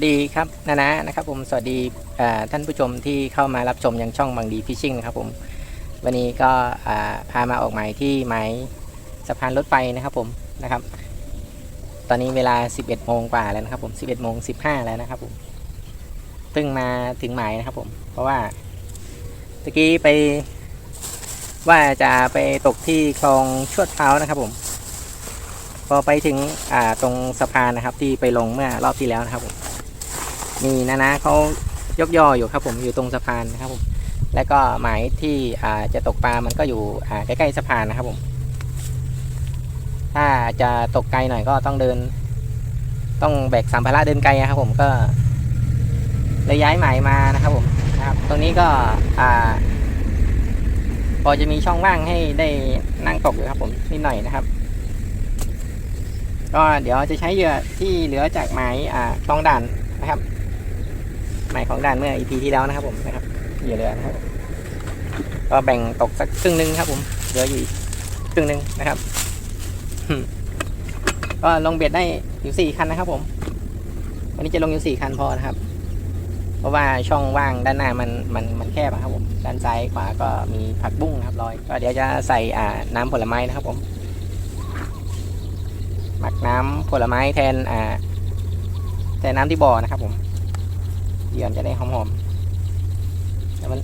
สวัสดีครับนานะนะครับผมสวัสดีท่านผู้ชมที่เข้ามารับชมยังช่องบางดีฟิชชิ่งนะครับผมวันนี้ก็พามาออกหมายที่หมายสะพานรถไฟนะครับผมนะครับ ตอนนี้เวลา 11โมงกว่าแล้วนะครับผม11โมง15 แล้วนะครับผมเพิ่งมาถึงหมายนะครับผม เพราะว่าตะกี้ไปว่าจะไปตกที่คลองชวดพร้านะครับผม พอไปถึงตรงสะพานนะครับ ที่ไปลงเมื่อรอบที่แล้วนะครับผม มีนานะเขายกยออยู่ครับผมอยู่ตรงสะพานนะครับผมแล้วก็หมายที่อ่าจะตกปลา มันก็อยู่อ่าใกล้ๆสะพานนะครับผม ถ้าจะตกไกลหน่อยก็ต้องเดิน ต้องแบกสัมภาระเดินไกลนะครับผมก็เลยย้ายหมายมานะครับผมนะครับ ตรงนี้ก็อ่าพอจะมีช่องว่างให้ได้นั่งตกอยู่ครับผมนิดหน่อยนะครับ ก็เดี๋ยวจะใช้เหยื่อที่เหลือจากหมายอ่าคลองด่านนะครับ หมายของด่านเมื่อ EP ที่แล้วนะครับผมนะครับเหยื่อเหลือนะครับ ก็แบ่งตกสักครึ่งหนึงครับ ผมเหลืออยู่ครึ่งหนึงนะครับก็ลงเบ็ดได้อยู่สี่คันนะครับ ผม วันนี้จะลงอยู่สี่คันพอนะครับ เพราะว่าช่องว่างด้านหน้ามันมันมันแคบครับผม ด้านซ้ายขวาก็มีผักบุ้งนะครับลอย ก็เดี๋ยวจะใส่อ่าน้ำผลไม้นะครับ ผม หมักน้ำผลไม้แทนอ่าแทนน้ำที่บ่อนะครับ ผม เหยื่อมจะได้หอมๆแล้วมัน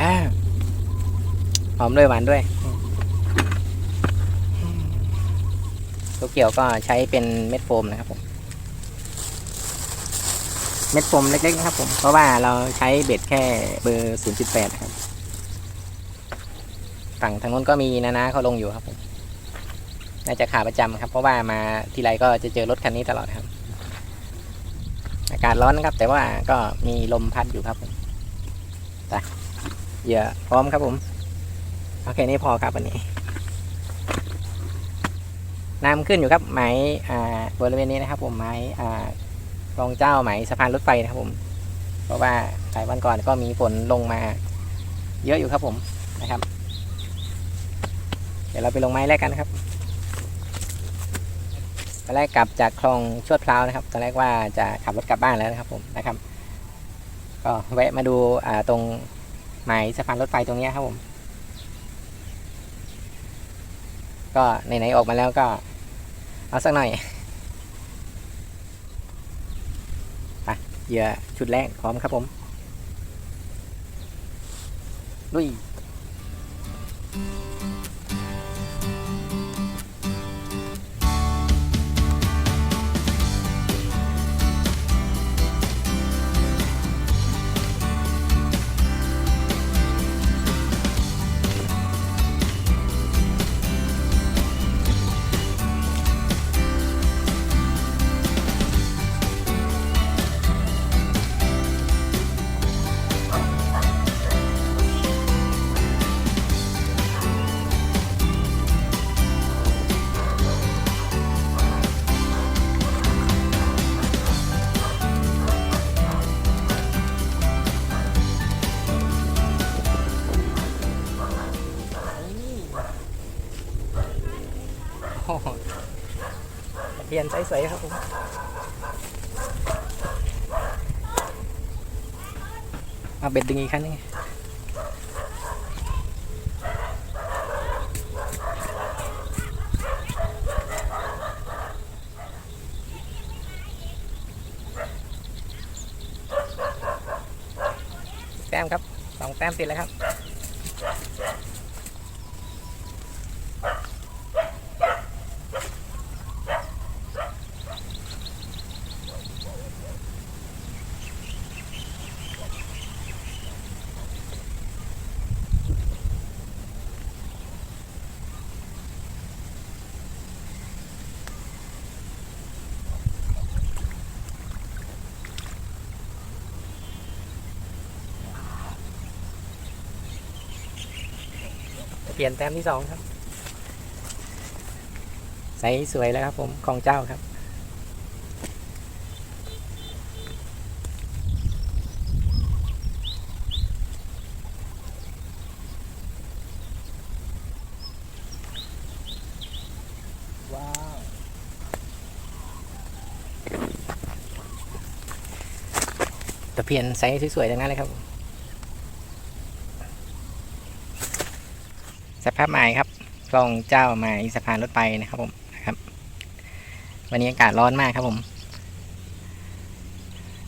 อ่าหอมด้วยหวานด้วยตัวเกี่ยวก็ใช้เป็นเม็ดโฟมนะครับผมเม็ดโฟมเล็กๆนะครับผม เพราะว่าเราใช้เบ็ดแค่เบอร์ 0.8นะครับ ฝั่งทางนู้นก็มีนานาเขาลงอยู่ครับผม น่าจะขาประจำครับ เพราะว่ามาทีไรก็จะเจอรถคันนี้ตลอดครับ อากาศร้อนนะครับ แต่ว่าก็มีลมพัดอยู่ครับผมไปเหยื่อพร้อมครับผมโอเคนี่พอครับวันนี้น้ำขึ้นอยู่ครับหมายอ่าบริเวณนี้นะครับ ผมหมายอ่ารองเจ้าหมสะพานรถไฟนะครับ ผม เพราะว่าหลายวันก่อนก็มีฝนลงมา เยอะอยู่ครับผมนะครับ เดี๋ยวเราไปลงไม้แรกกันนะครับ ตอนแรกกลับจากคลองชวดพร้าวนะครับ ตอนแรกว่าจะขับรถกลับบ้านแล้วนะครับผมนะครับ ก็แวะมาดูตรงหมายสะพานรถไฟตรงนี้ครับผม ก็ไหนๆออกมาแล้วก็เอาสักหน่อยไปเหยื่อชุดแรกพร้อมครับผมลุย เพียนใสๆครับผมเอาเบ็ดดึงอีกครั้งนึงแต้มครับสองแต้มติดแล้วครับ เปลี่ยนแต้มที่สองครับ ใสสวยแล้วครับผมของเจ้าครับตะเพียนไซส์สวยๆทั้งนั้นเลยครับ สภาพไม้ครับกล้องเจ้าไม้สะพานรถไฟนะครับผมนะครับ วันนี้อากาศร้อนมากครับผม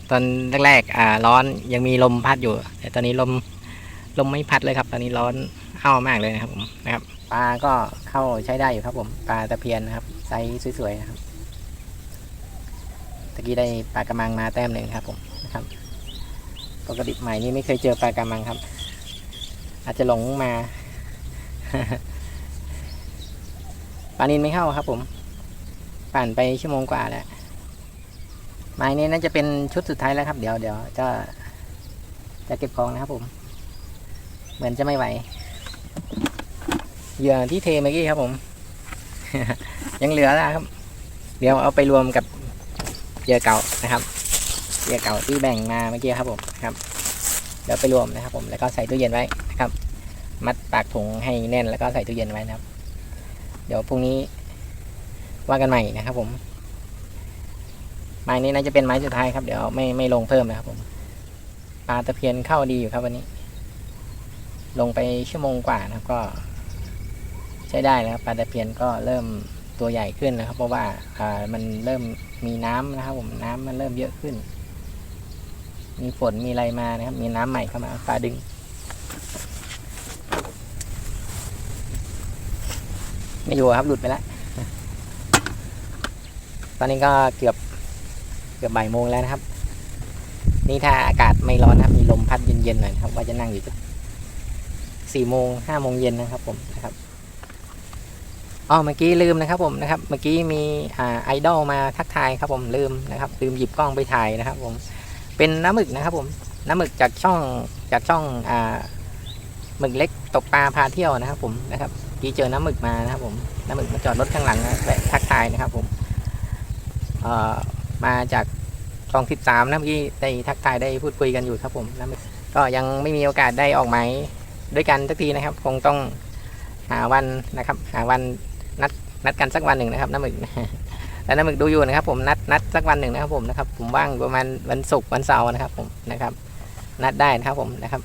ตอนแรกๆอ่าร้อนยังมีลมพัดอยู่ แต่ตอนนี้ลมลมไม่พัดเลยครับ ตอนนี้ร้อนเข้ามากเลยนะครับผมนะครับปลาก็เข้าใช้ได้อยู่ครับผมปลาตะเพียนนะครับไซส์สวยๆนะครับตะกี้ได้ปลากระมังมาแต้มหนึ่งครับผมนะครับปกติใหม่นี้ไม่เคยเจอปลากระมังครับ อาจจะหลงมา ปลานินไม่เข้าครับ ผมผ่านไปชั่วโมงกว่าแล้วไม้นี้น่าจะเป็นชุดสุดท้ายแล้วครับ เดี๋ยวเดี๋ยวจะจะเก็บของนะครับ ผม เหมือนจะไม่ไหวเหยื่อที่เทเมื่อกี้ครับ ผม ยังเหลือนะครับ เดี๋ยวเอาไปรวมกับเหยื่อเก่านะครับเหยื่อเก่าที่แบ่งมาเมื่อกี้ครับผมนะครับเดี๋ยวไปรวมนะครับ ผมแล้วก็ใส่ตู้เย็นไว้นะครับ มัดปากถุงให้แน่นแล้วก็ใส่ตู้เย็นไว้นะครับ เดี๋ยวพรุ่งนี้ว่ากันใหม่นะครับ ผม ไม้นี้น่าจะเป็นไม้สุดท้ายครับ เดี๋ยวไม่ไม่ลงเพิ่มนะครับ ผมปลาตะเพียนเข้าดีอยู่ครับวันนี้ ลงไปชั่วโมงกว่านะครับ ก็ใช้ได้นะครับปลาตะเพียนก็เริ่มตัวใหญ่ขึ้นนะครับ เพราะว่าอ่ามันเริ่มมีน้ำนะครับ ผมน้ำมันเริ่มเยอะขึ้น มีฝนมีอะไรมานะครับ มีน้ำใหม่เข้ามาปลาดึง ไม่อยู่ครับหลุดไปแล้ว ตอนนี้ก็เกือบเกือบบ่ายโมงแล้วนะครับ นี่ถ้าอากาศไม่ร้อนนะครับ มีลมพัดเย็นๆหน่อยนะครับ ว่าจะนั่งอยู่สี่โมงห้าโมงเย็นนะครับ ผมนะครับอ๋อเมื่อกี้ลืมนะครับผมนะครับ เมื่อกี้มีอ่าไอดอลมาทักทายครับผมลืมนะครับลืมหยิบกล้องไปถ่ายนะครับ ผม เป็นน้ำหมึกนะครับ ผมน้ำหมึกจากช่องจากช่องอ่าหมึกเล็กตกปลาพาเที่ยวนะครับ ผมนะครับ กี้เจอน้ำหมึกมานะครับผมน้ำหมึกมาจอดรถข้างหลังนะแวะทักทายนะครับผมมาจากช่องทิศสามนะเมื่ได้ทักทายได้พูดคุยกันอยู่ครับผมนะก็ยังไม่มีโอกาสได้ออกหมายด้วยกันสักทีนะครับ คงต้องหาวันนะครับ หาวันนัดนัดกันสักวันหนึ่งนะครับน้ำหมึกแล้วน้ำหมึกดูอยู่นะครับ ผมนัดนัดสักวันหนึ่งนะครับผมนะครับ ผมว่างประมาณวันศุกร์วันเสาร์นะครับผมนะครับ นัดได้นะครับผมนะครับ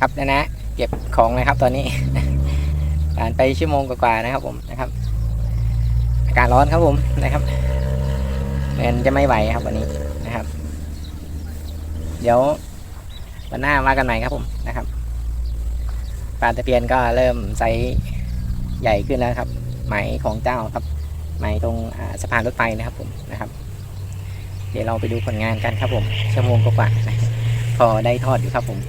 ครับนะนะเก็บของนะครับตอนนี้ผ่านไปชั่วโมงกว่าๆนะครับผมนะครับ อากาศร้อนครับผมนะครับเหมือนจะไม่ไหวครับวันนี้นะครับ เดี๋ยววันหน้ามากันใหม่ครับผมนะครับปลาตะเพียนก็เริ่มไซส์ใหญ่ขึ้นแล้วครับไหมของเจ้าครับไหมตรงสะพานรถไฟนะครับผมนะครับ เดี๋ยวเราไปดูผลงานกันครับผมชั่วโมงกว่าๆนะพอได้ทอดอยู่ครับผม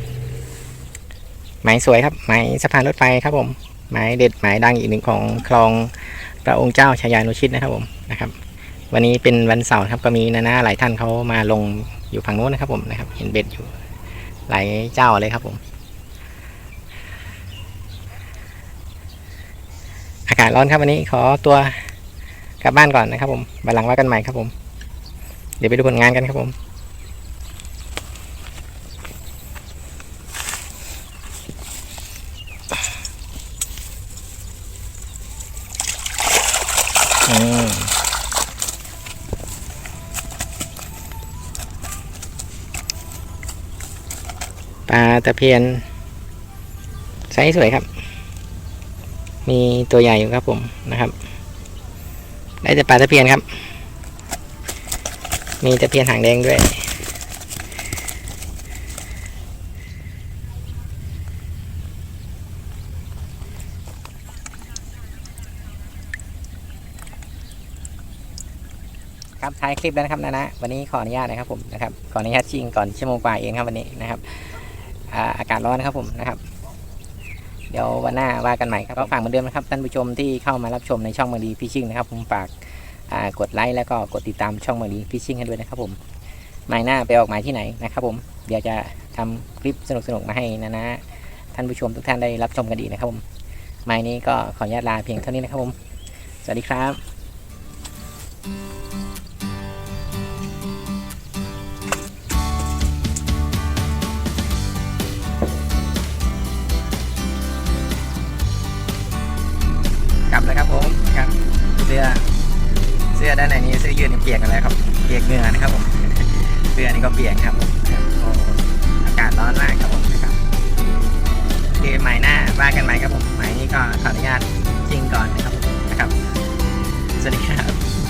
หมายสวยครับหมายสะพานรถไฟครับผมหมายเด็ดหมายดังอีกหนึ่งของคลองพระองค์เจ้าชายานุชิตนะครับผมนะครับ วันนี้เป็นวันเสาร์ครับก็มีนานาหลายท่านเขามาลงอยู่ฝั่งโน้นนะครับผมนะครับ เห็นเบ็ดอยู่หลายเจ้าเลยครับผม อากาศร้อนครับวันนี้ขอตัวกลับบ้านก่อนนะครับผมบันหลังว่ากันใหม่ครับผม เดี๋ยวไปดูผลงานกันครับผม ปลาตะเพียนไซส์สวยครับ มีตัวใหญ่อยู่ครับผมนะครับ ได้แต่ปลาตะเพียนครับ มีตะเพียนหางแดงด้วยครับท้ายคลิปแล้วนะครับนะนะวันนี้ขออนุญาตนะครับผมนะครับขออนุญาตชิงก่อนชั่วโมงกว่าเองครับวันนี้นะครับ อากาศร้อนนะครับผมนะครับ เดี๋ยววันหน้าว่ากันใหม่ครับก็ฝากเหมือนเดิมนะครับท่านผู้ชมที่เข้ามารับชมในช่องเมืองดีพิชชิ่งนะครับ ผมฝากกดไลค์แล้วก็กดติดตามช่องเมืองดีพิชชิ่งให้ด้วยนะครับ ผมหมายหน้าไปออกหมายที่ไหนนะครับผมเดี๋ยวจะทำคลิปสนุกๆมาให้นะนะท่านผู้ชมทุกท่านได้รับชมกันดีนะครับผมหมายนี้ก็ขออนุญาตลาเพียงเท่านี้นะครับผม สวัสดีครับ ปียกกันแลยครับ เปียกเหงื่อนะครับผมเสื้อนี่ก็เปียกครับผมอากาศร้อนมากครับผมนะครับโอเคใหม่หน้าว่ากันใหม่ครับผมใหม่นี้ก็ขออนุญาตจริงก่อนนะครับนะครับ สวัสดีครับ